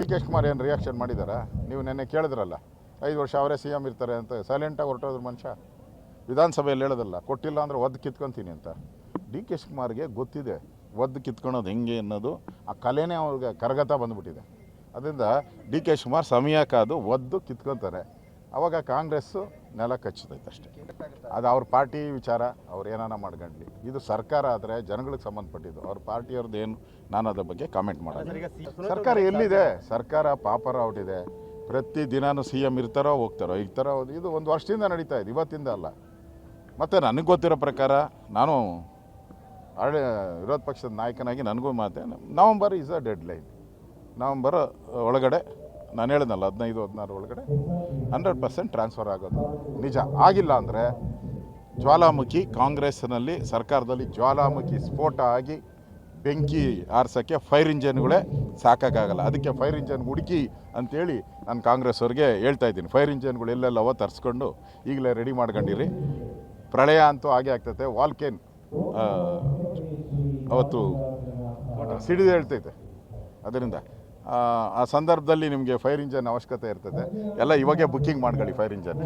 D K Kumar ಏನು reaction ಮಾಡಿದಾರಾ? ನೀವು ನೆನ್ನೆ ಕೇಳಿದ್ರಲ್ಲ, ಐದು ವರ್ಷ ಅವರೇ ಸಿ ಎಂ ಇರ್ತಾರೆ ಅಂತ ಸೈಲೆಂಟಾಗಿ ಹೊರಟೋದ್ರು ಮನುಷ್ಯ. ವಿಧಾನಸಭೆಯಲ್ಲಿ ಹೇಳೋದಲ್ಲ, ಕೊಟ್ಟಿಲ್ಲ ಅಂದರೆ ಒದ್ದು ಕಿತ್ಕೊತೀನಿ ಅಂತ. ಡಿ ಕೆ ಶಿವಕುಮಾರ್ಗೆ ಗೊತ್ತಿದೆ, ಒದ್ದು ಕಿತ್ಕೊಳೋದು ಹೆಂಗೆ ಅನ್ನೋದು, ಆ ಕಲೆನೇ ಅವ್ರಿಗೆ ಕರಗತ ಬಂದ್ಬಿಟ್ಟಿದೆ. ಅದರಿಂದ ಡಿ ಕೆ ಶಿವಕುಮಾರ್ ಸಮಯ ಕಾದು ಒದ್ದು ಕಿತ್ಕೊತಾರೆ. ಆವಾಗ ಕಾಂಗ್ರೆಸ್ಸು ನೆಲ ಕಚ್ಚುತ್ತೈತೆ ಅಷ್ಟೇ. ಅದು ಅವ್ರ ಪಾರ್ಟಿ ವಿಚಾರ ಅವ್ರು ಏನಾನ ಮಾಡ್ಕೊಂಡ್ಲಿ ಇದು ಸರ್ಕಾರ ಆದರೆ ಜನಗಳಿಗೆ ಸಂಬಂಧಪಟ್ಟಿದ್ದು. ಅವ್ರ ಪಾರ್ಟಿಯವ್ರದ್ದು ಏನು ನಾನು ಅದ್ರ ಬಗ್ಗೆ ಕಾಮೆಂಟ್ ಮಾಡೋದು ಸರ್ಕಾರ ಎಲ್ಲಿದೆ? ಸರ್ಕಾರ ಪಾಪರ ಔಟಿದೆ ಪ್ರತಿ ದಿನಾನು ಸಿ ಎಂ ಇರ್ತಾರೋ ಹೋಗ್ತಾರೋ ಇರ್ತಾರೋ ಇದು ಒಂದು ವರ್ಷದಿಂದ ನಡೀತಾ ಇದೆ ಇವತ್ತಿಂದ ಅಲ್ಲ. ಮತ್ತು ನನಗೆ ಗೊತ್ತಿರೋ ಪ್ರಕಾರ ನಾನು ಆಡಳಿ ವಿರೋಧ ಪಕ್ಷದ ನಾಯಕನಾಗಿ ನನಗೂ ಮಾತೆ November is a deadline. November ಒಳಗಡೆ ನಾನು ಹೇಳಿದ್ನಲ್ಲ ಹದಿನೈದು, ಹದಿನಾರು ಒಳಗಡೆ ಹಂಡ್ರೆಡ್ ಪರ್ಸೆಂಟ್ ಟ್ರಾನ್ಸ್ಫರ್ ಆಗೋದು. ನಿಜ. ಆಗಿಲ್ಲ ಅಂದರೆ ಜ್ವಾಲಾಮುಖಿ ಕಾಂಗ್ರೆಸ್ನಲ್ಲಿ ಸರ್ಕಾರದಲ್ಲಿ ಜ್ವಾಲಾಮುಖಿ ಸ್ಫೋಟ ಆಗಿ ಬೆಂಕಿ ಆರಿಸೋಕ್ಕೆ ಫೈರ್ ಇಂಜನ್ಗಳೇ ಸಾಕಾಗಲ್ಲ. ಅದಕ್ಕೆ ಫೈರ್ ಇಂಜನ್ ಹುಡುಕಿ ಅಂತೇಳಿ ನಾನು ಕಾಂಗ್ರೆಸ್ ಅವ್ರಿಗೆ ಹೇಳ್ತಾ ಇದ್ದೀನಿ. ಫೈರ್ ಇಂಜನ್ಗಳು ಎಲ್ಲೆಲ್ಲವೋ ತರಿಸ್ಕೊಂಡು ಈಗಲೇ ರೆಡಿ ಮಾಡ್ಕೊಂಡಿರಿ. ಪ್ರಳಯ ಅಂತೂ ಹಾಗೆ ಆಗ್ತೈತೆ. ವಾಲ್ಕೇನ್ ಅವತ್ತು ಸಿಡಿದು ಹೇಳ್ತೈತೆ. ಅದರಿಂದ ಆ ಸಂದರ್ಭದಲ್ಲಿ ನಿಮಗೆ ಫೈರ್ ಇಂಜನ್ ಅವಶ್ಯಕತೆ ಇರ್ತದೆ. ಎಲ್ಲ ಇವಾಗೆ ಬುಕ್ಕಿಂಗ್ ಮಾಡ್ಕೊಳ್ಳಿ ಫೈರ್ ಇಂಜನ್.